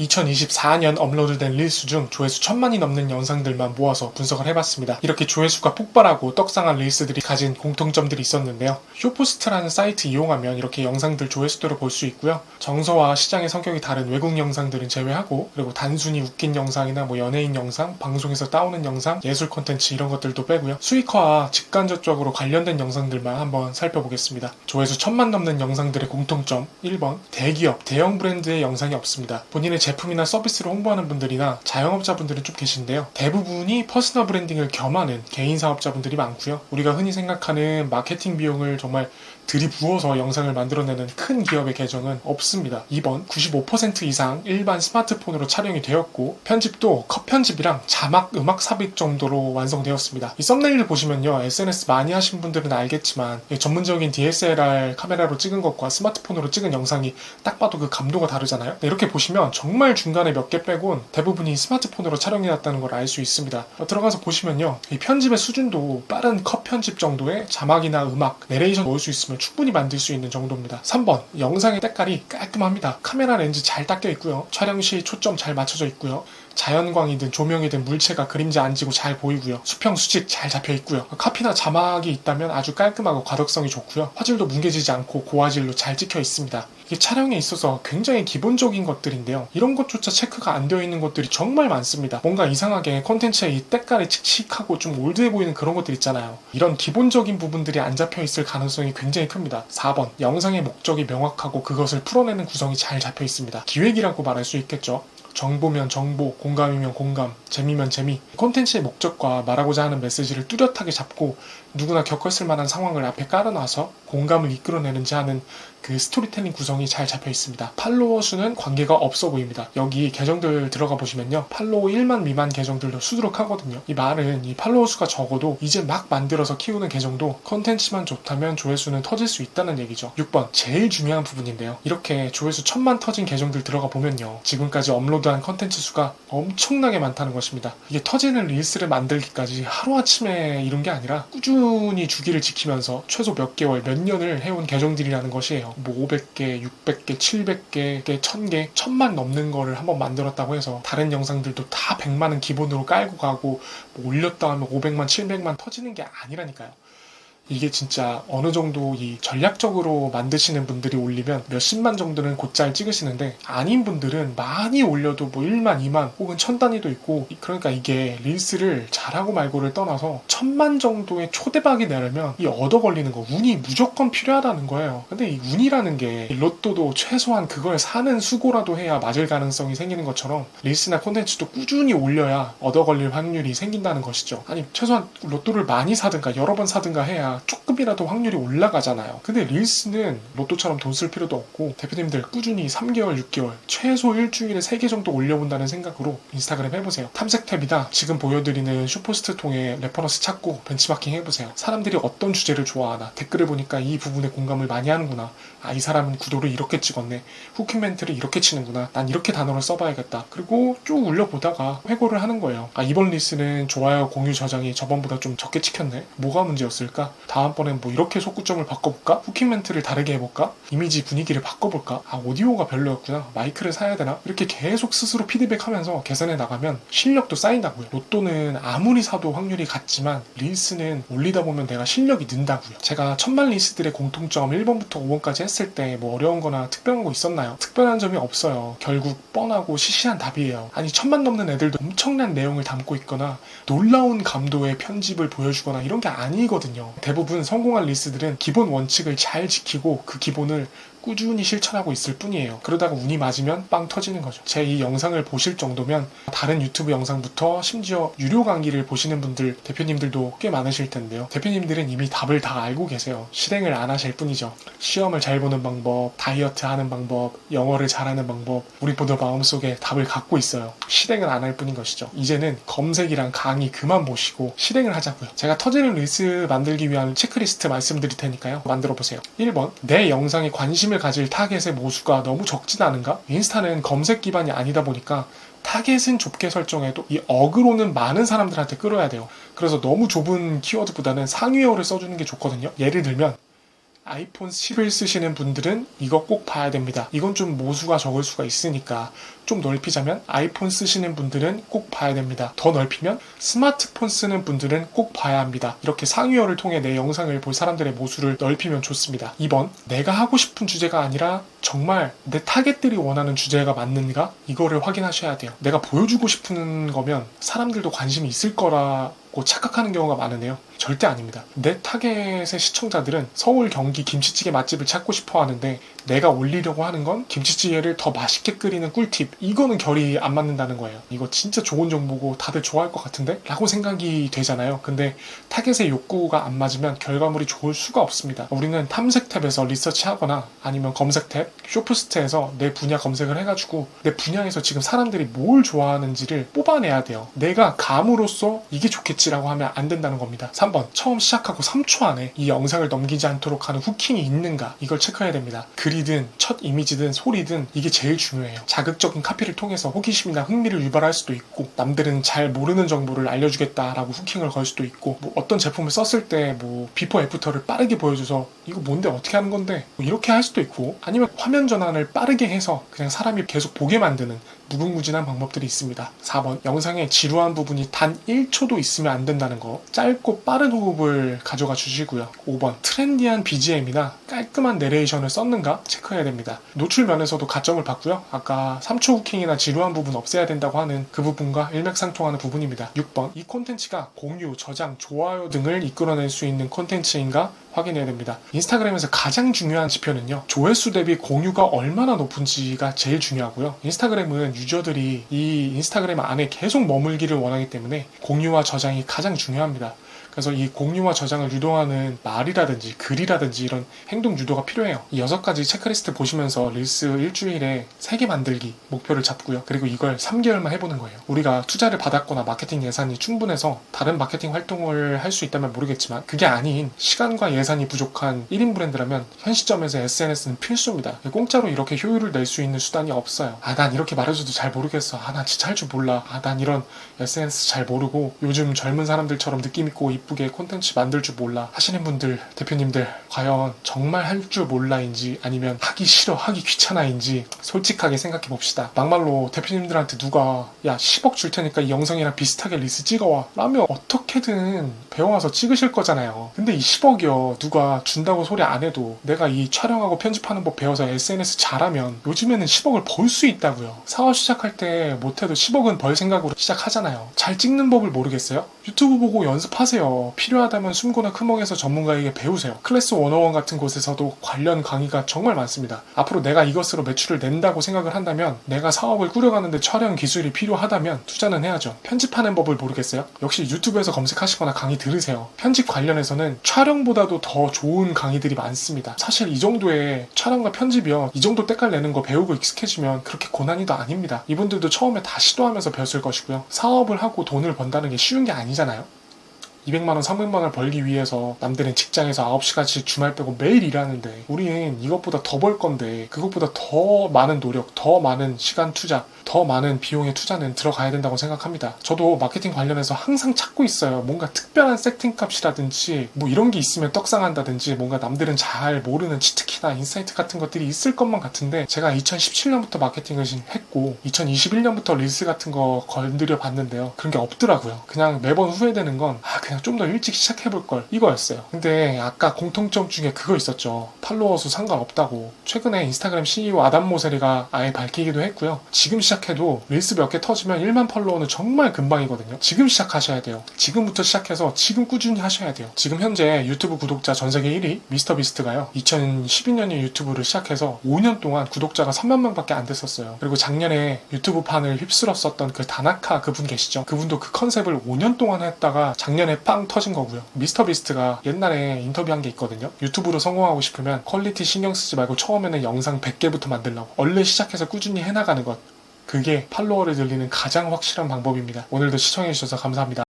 2024년 업로드된 릴스 중 조회수 천만이 넘는 영상들만 모아서 분석을 해봤습니다. 이렇게 조회수가 폭발하고 떡상한 릴스들이 가진 공통점들이 있었는데요. 쇼포스트라는 사이트 이용하면 이렇게 영상들 조회수들을 볼수 있고요. 정서와 시장의 성격이 다른 외국 영상들은 제외하고 그리고 단순히 웃긴 영상이나 뭐 연예인 영상, 방송에서 따오는 영상, 예술 콘텐츠 이런 것들도 빼고요. 수익화와 직간접적으로 관련된 영상들만 한번 살펴보겠습니다. 조회수 천만 넘는 영상들의 공통점 1번 대기업, 대형 브랜드의 영상이 없습니다. 본인의 제품이나 서비스를 홍보하는 분들이나 자영업자분들은 좀 계신데요. 대부분이 퍼스널 브랜딩을 겸하는 개인 사업자분들이 많고요. 우리가 흔히 생각하는 마케팅 비용을 정말 들이부어서 영상을 만들어내는 큰 기업의 계정은 없습니다. 2번 95% 이상 일반 스마트폰으로 촬영이 되었고 편집도 컷 편집이랑 자막 음악 삽입 정도로 완성되었습니다. 이 썸네일을 보시면요 SNS 많이 하신 분들은 알겠지만 이 전문적인 DSLR 카메라로 찍은 것과 스마트폰으로 찍은 영상이 딱 봐도 그 감도가 다르잖아요. 네, 이렇게 보시면 정말 중간에 몇 개 빼곤 대부분이 스마트폰으로 촬영해놨다는 걸 알 수 있습니다. 어, 들어가서 보시면요 이 편집의 수준도 빠른 컷 편집 정도의 자막이나 음악, 내레이션 넣을 수 있으면 충분히 만들 수 있는 정도입니다. 3번 영상의 때깔이 깔끔합니다. 카메라 렌즈 잘 닦여 있고요. 촬영 시 초점 잘 맞춰져 있고요. 자연광이든 조명이든 물체가 그림자 안 지고 잘 보이고요. 수평 수직 잘 잡혀 있고요. 카피나 자막이 있다면 아주 깔끔하고 과덕성이 좋고요. 화질도 뭉개지지 않고 고화질로 잘 찍혀 있습니다. 이게 촬영에 있어서 굉장히 기본적인 것들인데요. 이런 것조차 체크가 안 되어 있는 것들이 정말 많습니다. 뭔가 이상하게 콘텐츠의 이 때깔이 칙칙하고 좀 올드해 보이는 그런 것들 있잖아요. 이런 기본적인 부분들이 안 잡혀 있을 가능성이 굉장히 큽니다. 4번 영상의 목적이 명확하고 그것을 풀어내는 구성이 잘 잡혀 있습니다. 기획이라고 말할 수 있겠죠. 정보면 정보, 공감이면 공감, 재미면 재미. 콘텐츠의 목적과 말하고자 하는 메시지를 뚜렷하게 잡고 누구나 겪었을 만한 상황을 앞에 깔아놔서 공감을 이끌어내는지 하는 그 스토리텔링 구성이 잘 잡혀 있습니다. 팔로워 수는 관계가 없어 보입니다. 여기 계정들 들어가 보시면요. 팔로워 1만 미만 계정들도 수두룩하거든요. 이 말은 이 팔로워 수가 적어도 이제 막 만들어서 키우는 계정도 컨텐츠만 좋다면 조회수는 터질 수 있다는 얘기죠. 6번 제일 중요한 부분인데요. 이렇게 조회수 천만 터진 계정들 들어가 보면요. 지금까지 업로드한 컨텐츠 수가 엄청나게 많다는 것입니다. 이게 터지는 릴스를 만들기까지 하루아침에 이룬 게 아니라 꾸준히 주기를 지키면서 최소 몇 개월, 몇 년을 해온 계정들이라는 것이에요. 뭐 500개, 600개, 700개, 1000개, 1000만 넘는 거를 한번 만들었다고 해서 다른 영상들도 다 100만은 기본으로 깔고 가고 뭐 올렸다 하면 500만, 700만 터지는 게 아니라니까요. 이게 진짜 어느 정도 이 전략적으로 만드시는 분들이 올리면 몇십만 정도는 곧잘 찍으시는데 아닌 분들은 많이 올려도 뭐 1만, 2만 혹은 천 단위도 있고 그러니까 이게 릴스를 잘하고 말고를 떠나서 천만 정도의 초대박이 내려면 이 얻어 걸리는 거 운이 무조건 필요하다는 거예요. 근데 이 운이라는 게 로또도 최소한 그걸 사는 수고라도 해야 맞을 가능성이 생기는 것처럼 릴스나 콘텐츠도 꾸준히 올려야 얻어 걸릴 확률이 생긴다는 것이죠. 아니 최소한 로또를 많이 사든가 여러 번 사든가 해야 조금이라도 확률이 올라가잖아요. 근데 릴스는 로또처럼 돈 쓸 필요도 없고 대표님들 꾸준히 3개월, 6개월, 최소 일주일에 3개 정도 올려본다는 생각으로 인스타그램 해보세요. 탐색 탭이다. 지금 보여드리는 슈퍼스트 통해 레퍼런스 찾고 벤치마킹 해보세요. 사람들이 어떤 주제를 좋아하나 댓글을 보니까 이 부분에 공감을 많이 하는구나. 아, 이 사람은 구도를 이렇게 찍었네. 후킹 멘트를 이렇게 치는구나. 난 이렇게 단어를 써봐야겠다. 그리고 쭉 올려보다가 회고를 하는 거예요. 아, 이번 리스는 좋아요, 공유, 저장이 저번보다 좀 적게 찍혔네. 뭐가 문제였을까? 다음번엔 뭐 이렇게 속구점을 바꿔볼까? 후킹 멘트를 다르게 해볼까? 이미지 분위기를 바꿔볼까? 아, 오디오가 별로였구나. 마이크를 사야 되나? 이렇게 계속 스스로 피드백하면서 개선해 나가면 실력도 쌓인다고요. 로또는 아무리 사도 확률이 같지만 릴스는 올리다 보면 내가 실력이 는다고요. 제가 천만 릴스들의 공통점 1번부터 5번까지 했을 때 뭐 어려운 거나 특별한 거 있었나요? 특별한 점이 없어요. 결국 뻔하고 시시한 답이에요. 아니 천만 넘는 애들도 엄청난 내용을 담고 있거나 놀라운 감도의 편집을 보여주거나 이런 게 아니거든요. 성공한 리스들은 기본 원칙을 잘 지키고 그 기본을 꾸준히 실천하고 있을 뿐이에요. 그러다가 운이 맞으면 빵 터지는 거죠. 제 이 영상을 보실 정도면 다른 유튜브 영상부터 심지어 유료 강의를 보시는 분들, 대표님들도 꽤 많으실 텐데요. 대표님들은 이미 답을 다 알고 계세요. 실행을 안 하실 뿐이죠. 시험을 잘 보는 방법, 다이어트 하는 방법, 영어를 잘하는 방법, 우리 모두 마음속에 답을 갖고 있어요. 실행을 안 할 뿐인 것이죠. 이제는 검색이랑 강의 그만 보시고 실행을 하자고요. 제가 터지는 리스 만들기 위한 체크리스트 말씀드릴 테니까요. 만들어 보세요. 1번, 내 영상에 관심을 가질 타겟의 모수가 너무 적진 않은가? 인스타는 검색 기반이 아니다 보니까 타겟은 좁게 설정해도 이 어그로는 많은 사람들한테 끌어야 돼요. 그래서 너무 좁은 키워드보다는 상위어를 써주는 게 좋거든요. 예를 들면 아이폰 10을 쓰시는 분들은 이거 꼭 봐야 됩니다. 이건 좀 모수가 적을 수가 있으니까 좀 넓히자면 아이폰 쓰시는 분들은 꼭 봐야 됩니다. 더 넓히면 스마트폰 쓰는 분들은 꼭 봐야 합니다. 이렇게 상위어를 통해 내 영상을 볼 사람들의 모수를 넓히면 좋습니다. 2번, 내가 하고 싶은 주제가 아니라 정말 내 타겟들이 원하는 주제가 맞는가? 이거를 확인하셔야 돼요. 내가 보여주고 싶은 거면 사람들도 관심이 있을 거라고 착각하는 경우가 많으네요. 절대 아닙니다. 내 타겟의 시청자들은 서울, 경기 김치찌개 맛집을 찾고 싶어 하는데 내가 올리려고 하는 건 김치찌개를 더 맛있게 끓이는 꿀팁. 이거는 결이 안 맞는다는 거예요. 이거 진짜 좋은 정보고 다들 좋아할 것 같은데? 라고 생각이 되잖아요. 근데 타겟의 욕구가 안 맞으면 결과물이 좋을 수가 없습니다. 우리는 탐색 탭에서 리서치 하거나 아니면 검색 탭, 쇼프스트에서 내 분야 검색을 해가지고 내 분야에서 지금 사람들이 뭘 좋아하는지를 뽑아내야 돼요. 내가 감으로써 이게 좋겠지라고 하면 안 된다는 겁니다. 3번. 처음 시작하고 3초 안에 이 영상을 넘기지 않도록 하는 후킹이 있는가? 이걸 체크해야 됩니다. 글이든 첫 이미지든 소리든 이게 제일 중요해요. 자극적인 카피를 통해서 호기심이나 흥미를 유발할 수도 있고 남들은 잘 모르는 정보를 알려주겠다라고 후킹을 걸 수도 있고 뭐 어떤 제품을 썼을 때 뭐 비포 애프터를 빠르게 보여줘서 이거 뭔데 어떻게 하는 건데 뭐 이렇게 할 수도 있고 아니면 화면 전환을 빠르게 해서 그냥 사람이 계속 보게 만드는 무궁무진한 방법들이 있습니다. 4번 영상에 지루한 부분이 단 1초도 있으면 안 된다는 거 짧고 빠른 호흡을 가져가 주시고요. 5번 트렌디한 BGM이나 깔끔한 내레이션을 썼는가 체크해야 됩니다. 노출 면에서도 가점을 받고요. 아까 3초 후킹이나 지루한 부분 없애야 된다고 하는 그 부분과 일맥상통하는 부분입니다. 6번 이 콘텐츠가 공유, 저장, 좋아요 등을 이끌어낼 수 있는 콘텐츠인가 확인해야 됩니다. 인스타그램에서 가장 중요한 지표는요. 조회수 대비 공유가 얼마나 높은지가 제일 중요하고요. 인스타그램은 유저들이 이 인스타그램 안에 계속 머물기를 원하기 때문에 공유와 저장이 가장 중요합니다. 그래서 이 공유와 저장을 유도하는 말이라든지 글이라든지 이런 행동 유도가 필요해요. 이 여섯 가지 체크리스트 보시면서 릴스 일주일에 3개 만들기 목표를 잡고요. 그리고 이걸 3개월만 해보는 거예요. 우리가 투자를 받았거나 마케팅 예산이 충분해서 다른 마케팅 활동을 할 수 있다면 모르겠지만 그게 아닌 시간과 예산이 부족한 1인 브랜드라면 현 시점에서 SNS는 필수입니다. 공짜로 이렇게 효율을 낼 수 있는 수단이 없어요. 아, 난 이렇게 말해줘도 잘 모르겠어. 아, 난 진짜 할 줄 몰라. 아, 난 이런 SNS 잘 모르고 요즘 젊은 사람들처럼 느낌 있고 이쁘게 콘텐츠 만들 줄 몰라 하시는 분들 대표님들 과연 정말 할 줄 몰라인지 아니면 하기 싫어 하기 귀찮아인지 솔직하게 생각해 봅시다. 막말로 대표님들한테 누가 야 10억 줄 테니까 이 영상이랑 비슷하게 리스 찍어와. 라면 어떻게든 배워와서 찍으실 거잖아요. 근데 이 10억이요 누가 준다고 소리 안 해도 내가 이 촬영하고 편집하는 법 배워서 SNS 잘하면 요즘에는 10억을 벌 수 있다고요. 사업 시작할 때 못해도 10억은 벌 생각으로 시작하잖아요. 잘 찍는 법을 모르겠어요? 유튜브 보고 연습하세요. 필요하다면 숨고나 크몽에서 전문가에게 배우세요. 클래스 101 같은 곳에서도 관련 강의가 정말 많습니다. 앞으로 내가 이것으로 매출을 낸다고 생각을 한다면 내가 사업을 꾸려가는데 촬영 기술이 필요하다면 투자는 해야죠. 편집하는 법을 모르겠어요? 역시 유튜브에서 검색하시거나 강의 들으세요. 편집 관련해서는 촬영보다도 더 좋은 강의들이 많습니다. 사실 이 정도의 촬영과 편집이요. 이 정도 때깔 내는 거 배우고 익숙해지면 그렇게 고난이도 아닙니다. 이분들도 처음에 다 시도하면서 배웠을 것이고요. 사업을 하고 돈을 번다는 게 쉬운 게 아니잖아요. 200만 원, 300만 원을 벌기 위해서 남들은 직장에서 9시간씩 주말 빼고 매일 일하는데 우리는 이것보다 더 벌 건데 그것보다 더 많은 노력, 더 많은 시간 투자, 더 많은 비용의 투자는 들어가야 된다고 생각합니다. 저도 마케팅 관련해서 항상 찾고 있어요. 뭔가 특별한 세팅 값이라든지 뭐 이런 게 있으면 떡상한다든지 뭔가 남들은 잘 모르는 치트키나 인사이트 같은 것들이 있을 것만 같은데 제가 2017년부터 마케팅을 했고 2021년부터 릴스 같은 거 건드려 봤는데요. 그런 게 없더라고요. 그냥 매번 후회되는 건 아, 그냥 좀 더 일찍 시작해볼 걸 이거였어요. 근데 아까 공통점 중에 그거 있었죠. 팔로워 수 상관없다고. 최근에 인스타그램 CEO 아담 모세리가 아예 밝히기도 했고요. 지금 시작해도 릴스 몇 개 터지면 1만 팔로워는 정말 금방이거든요. 지금 시작하셔야 돼요. 지금부터 시작해서 지금 꾸준히 하셔야 돼요. 지금 현재 유튜브 구독자 전 세계 1위 미스터 비스트가요. 2012년에 유튜브를 시작해서 5년 동안 구독자가 3만 명밖에 안 됐었어요. 그리고 작년에 유튜브 판을 휩쓸었었던 그 다나카 그분 계시죠? 그분도 그 컨셉을 5년 동안 했다가 작년에 빵 터진 거고요. 미스터 비스트가 옛날에 인터뷰한 게 있거든요. 유튜브로 성공하고 싶으면 퀄리티 신경 쓰지 말고 처음에는 영상 100개부터 만들라고. 얼른 시작해서 꾸준히 해나가는 것. 그게 팔로워를 늘리는 가장 확실한 방법입니다. 오늘도 시청해주셔서 감사합니다.